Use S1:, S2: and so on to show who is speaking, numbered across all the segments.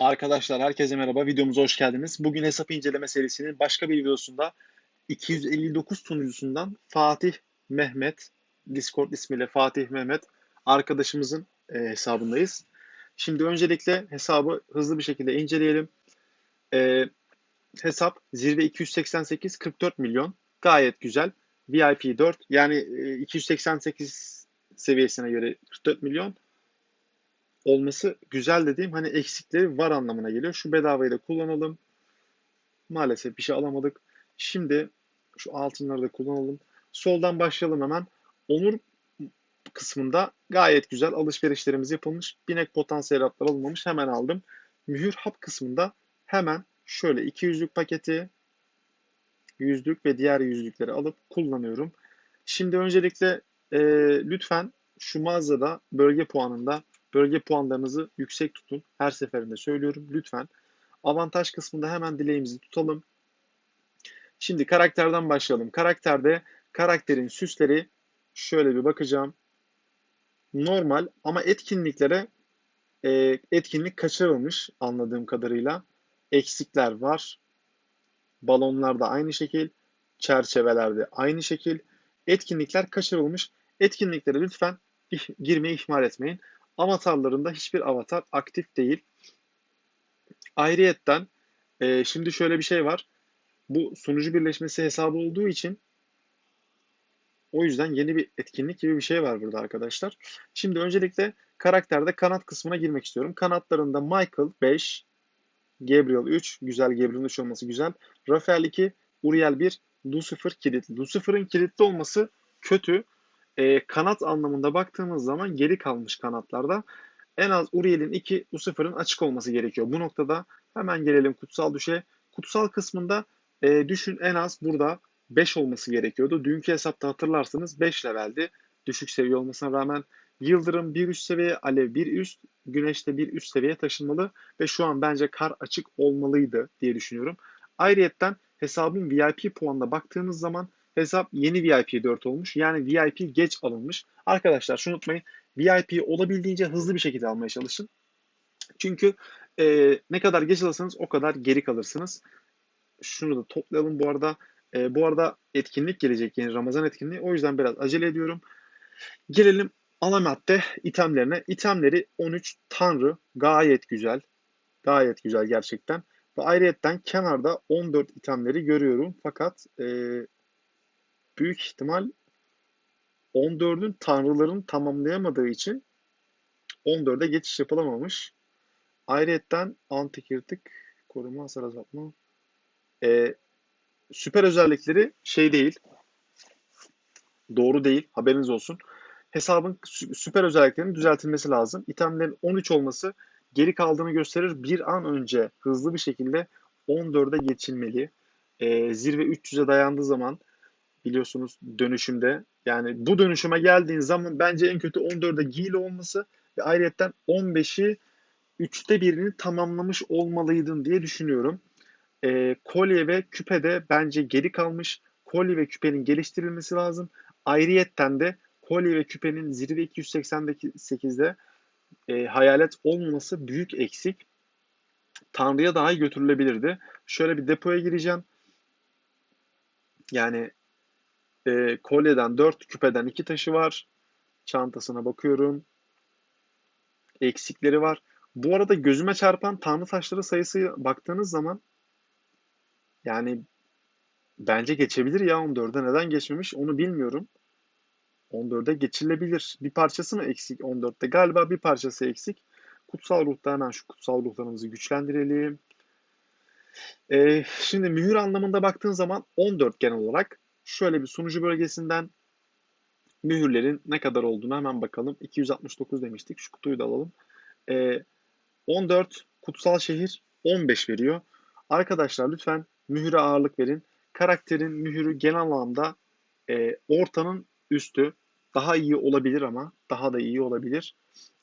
S1: Arkadaşlar herkese merhaba. Videomuza hoş geldiniz. Bugün hesap inceleme serisinin başka bir videosunda 259 sunucusundan Fatih Mehmet, Discord ismiyle Fatih Mehmet arkadaşımızın e, hesabındayız. Şimdi öncelikle hesabı hızlı bir şekilde inceleyelim. E, hesap zirve 288 44 milyon. Gayet güzel. VIP 4 yani e, 288 seviyesine göre 44 milyon olması güzel dediğim hani eksikleri var anlamına geliyor. Şu bedavayı da kullanalım. Maalesef bir şey alamadık. Şimdi şu altınları da kullanalım. Soldan başlayalım hemen. Onur kısmında gayet güzel alışverişlerimiz yapılmış. Binek potansiyel hatlar alınmamış. Hemen aldım. Mühür hap kısmında hemen şöyle 200'lük paketi yüzlük ve diğer yüzlükleri alıp kullanıyorum. Şimdi öncelikle e, lütfen şu mağazada bölge puanında Bölge puanlarınızı yüksek tutun. Her seferinde söylüyorum. Lütfen. Avantaj kısmında hemen dileğimizi tutalım. Şimdi karakterden başlayalım. Karakterde karakterin süsleri şöyle bir bakacağım. Normal ama etkinliklere e, etkinlik kaçırılmış anladığım kadarıyla. Eksikler var. Balonlarda aynı şekil. Çerçevelerde aynı şekil. Etkinlikler kaçırılmış. Etkinliklere lütfen girmeyi ihmal etmeyin. Avatarlarında hiçbir avatar aktif değil. Ayrıyetten e, şimdi şöyle bir şey var. Bu sunucu birleşmesi hesabı olduğu için o yüzden yeni bir etkinlik gibi bir şey var burada arkadaşlar. Şimdi öncelikle karakterde kanat kısmına girmek istiyorum. Kanatlarında Michael 5, Gabriel 3, güzel Gabriel'in 3 olması güzel. Rafael 2, Uriel 1, Lucifer kilitli. Lucifer'ın kilitli olması kötü e, kanat anlamında baktığımız zaman geri kalmış kanatlarda en az Uriel'in 2, U0'ın açık olması gerekiyor. Bu noktada hemen gelelim kutsal düşe. Kutsal kısmında e, düşün en az burada 5 olması gerekiyordu. Dünkü hesapta hatırlarsınız 5 leveldi. Düşük seviye olmasına rağmen Yıldırım bir üst seviye, Alev bir üst, Güneş de bir üst seviye taşınmalı ve şu an bence kar açık olmalıydı diye düşünüyorum. Ayrıyetten hesabın VIP puanına baktığınız zaman hesap yeni VIP 4 olmuş. Yani VIP geç alınmış. Arkadaşlar şunu unutmayın. VIP olabildiğince hızlı bir şekilde almaya çalışın. Çünkü e, ne kadar geç alırsanız o kadar geri kalırsınız. Şunu da toplayalım bu arada. E, bu arada etkinlik gelecek yeni Ramazan etkinliği. O yüzden biraz acele ediyorum. Gelelim ana itemlerine. İtemleri 13 Tanrı gayet güzel. Gayet güzel gerçekten. Ve ayrıyetten kenarda 14 itemleri görüyorum. Fakat e, büyük ihtimal 14'ün tanrıların tamamlayamadığı için 14'e geçiş yapılamamış. Ayrıyetten antikirtik koruma hasar azaltma ee, süper özellikleri şey değil doğru değil haberiniz olsun. Hesabın süper özelliklerinin düzeltilmesi lazım. İtemlerin 13 olması geri kaldığını gösterir. Bir an önce hızlı bir şekilde 14'e geçilmeli. Ee, zirve 300'e dayandığı zaman biliyorsunuz dönüşümde. Yani bu dönüşüme geldiğin zaman bence en kötü 14'e giyili olması ve ayrıyetten 15'i 3'te birini tamamlamış olmalıydın diye düşünüyorum. E, kolye ve küpe de bence geri kalmış. Kolye ve küpenin geliştirilmesi lazım. Ayrıyetten de kolye ve küpenin zirve 288'de e, hayalet olmaması büyük eksik. Tanrı'ya daha iyi götürülebilirdi. Şöyle bir depoya gireceğim. Yani e, kolyeden 4, küpeden 2 taşı var. Çantasına bakıyorum. Eksikleri var. Bu arada gözüme çarpan tanrı taşları sayısı baktığınız zaman yani bence geçebilir ya 14'e. Neden geçmemiş onu bilmiyorum. 14'e geçilebilir. Bir parçası mı eksik 14'te? Galiba bir parçası eksik. Kutsal ruhta hemen şu kutsal ruhlarımızı güçlendirelim. Ee, şimdi mühür anlamında baktığın zaman 14 genel olarak Şöyle bir sunucu bölgesinden mühürlerin ne kadar olduğunu hemen bakalım. 269 demiştik. Şu kutuyu da alalım. Ee, 14 kutsal şehir 15 veriyor. Arkadaşlar lütfen mühüre ağırlık verin. Karakterin mühürü genel anlamda e, ortanın üstü. Daha iyi olabilir ama daha da iyi olabilir.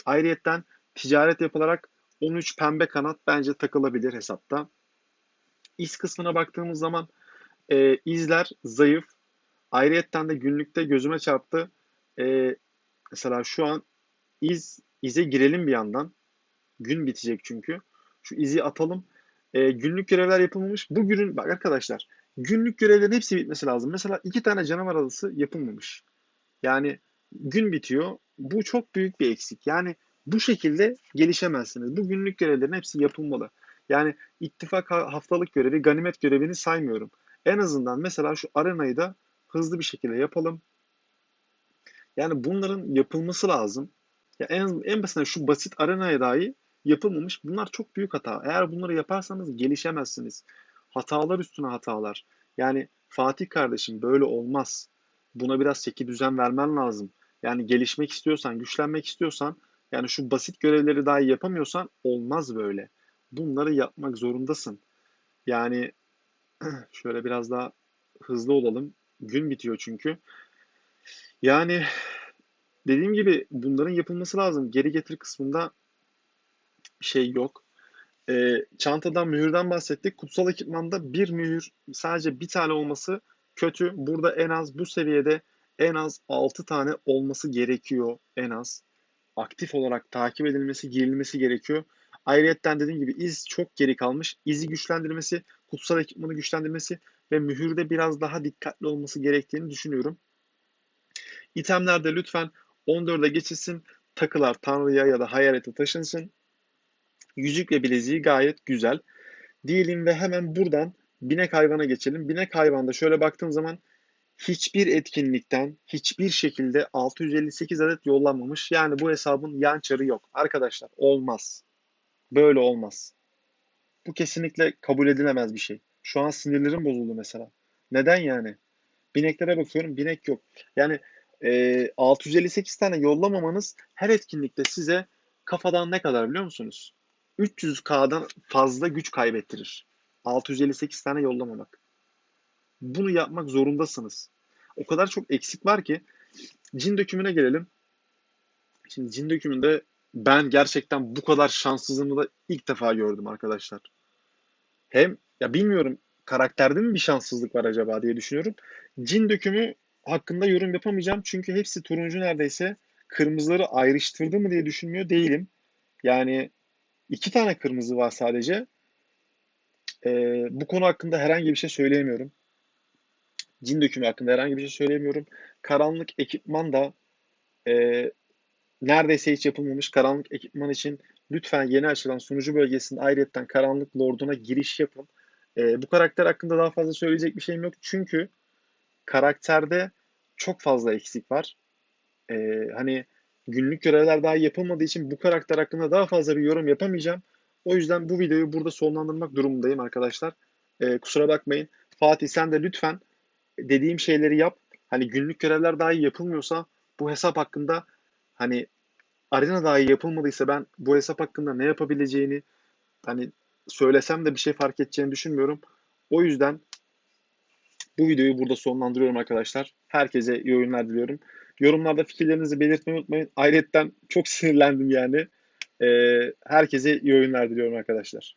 S1: Ayrıyetten ticaret yapılarak 13 pembe kanat bence takılabilir hesapta. İz kısmına baktığımız zaman e, izler zayıf. Ayrıyetten de günlükte gözüme çarptı. E, mesela şu an iz ize girelim bir yandan. Gün bitecek çünkü. Şu izi atalım. E, günlük görevler yapılmamış. Bu günün bak arkadaşlar günlük görevlerin hepsi bitmesi lazım. Mesela iki tane canavar adası yapılmamış. Yani gün bitiyor. Bu çok büyük bir eksik. Yani bu şekilde gelişemezsiniz. Bu günlük görevlerin hepsi yapılmalı. Yani ittifak haftalık görevi, ganimet görevini saymıyorum. En azından mesela şu arenayı da hızlı bir şekilde yapalım. Yani bunların yapılması lazım. Ya en, en basitinden şu basit arenaya dahi yapılmamış. Bunlar çok büyük hata. Eğer bunları yaparsanız gelişemezsiniz. Hatalar üstüne hatalar. Yani Fatih kardeşim böyle olmaz. Buna biraz çeki düzen vermen lazım. Yani gelişmek istiyorsan, güçlenmek istiyorsan, yani şu basit görevleri dahi yapamıyorsan olmaz böyle. Bunları yapmak zorundasın. Yani şöyle biraz daha hızlı olalım. Gün bitiyor çünkü. Yani dediğim gibi bunların yapılması lazım. Geri getir kısmında şey yok. E, çantadan mühürden bahsettik. Kutsal ekipmanda bir mühür sadece bir tane olması kötü. Burada en az bu seviyede en az 6 tane olması gerekiyor en az. Aktif olarak takip edilmesi, girilmesi gerekiyor. Ayrıyetten dediğim gibi iz çok geri kalmış. İzi güçlendirmesi, kutsal ekipmanı güçlendirmesi ve mühürde biraz daha dikkatli olması gerektiğini düşünüyorum. İtemlerde lütfen 14'e geçilsin. Takılar Tanrı'ya ya da hayalete taşınsın. Yüzük ve bileziği gayet güzel. Diyelim ve hemen buradan binek hayvana geçelim. Binek hayvanda şöyle baktığım zaman hiçbir etkinlikten hiçbir şekilde 658 adet yollanmamış. Yani bu hesabın yan çarı yok. Arkadaşlar olmaz. Böyle olmaz. Bu kesinlikle kabul edilemez bir şey. Şu an sinirlerim bozuldu mesela. Neden yani? Bineklere bakıyorum binek yok. Yani e, 658 tane yollamamanız her etkinlikte size kafadan ne kadar biliyor musunuz? 300K'dan fazla güç kaybettirir. 658 tane yollamamak. Bunu yapmak zorundasınız. O kadar çok eksik var ki cin dökümüne gelelim. Şimdi cin dökümünde ben gerçekten bu kadar şanssızlığımı da ilk defa gördüm arkadaşlar. Hem ya bilmiyorum karakterde mi bir şanssızlık var acaba diye düşünüyorum. Cin dökümü hakkında yorum yapamayacağım çünkü hepsi turuncu neredeyse. Kırmızıları ayrıştırdı mı diye düşünmüyor değilim. Yani iki tane kırmızı var sadece. Ee, bu konu hakkında herhangi bir şey söyleyemiyorum. Cin dökümü hakkında herhangi bir şey söyleyemiyorum. Karanlık ekipman da e, neredeyse hiç yapılmamış. Karanlık ekipman için lütfen yeni açılan sunucu bölgesinde ayrıyetten Karanlık Lord'una giriş yapın. E, bu karakter hakkında daha fazla söyleyecek bir şeyim yok. Çünkü karakterde çok fazla eksik var. E, hani günlük görevler daha yapılmadığı için bu karakter hakkında daha fazla bir yorum yapamayacağım. O yüzden bu videoyu burada sonlandırmak durumundayım arkadaşlar. E, kusura bakmayın. Fatih sen de lütfen dediğim şeyleri yap. Hani günlük görevler dahi yapılmıyorsa bu hesap hakkında hani arena dahi yapılmadıysa ben bu hesap hakkında ne yapabileceğini hani söylesem de bir şey fark edeceğini düşünmüyorum. O yüzden bu videoyu burada sonlandırıyorum arkadaşlar. Herkese iyi oyunlar diliyorum. Yorumlarda fikirlerinizi belirtmeyi unutmayın. Ayrıca çok sinirlendim yani. Ee, herkese iyi oyunlar diliyorum arkadaşlar.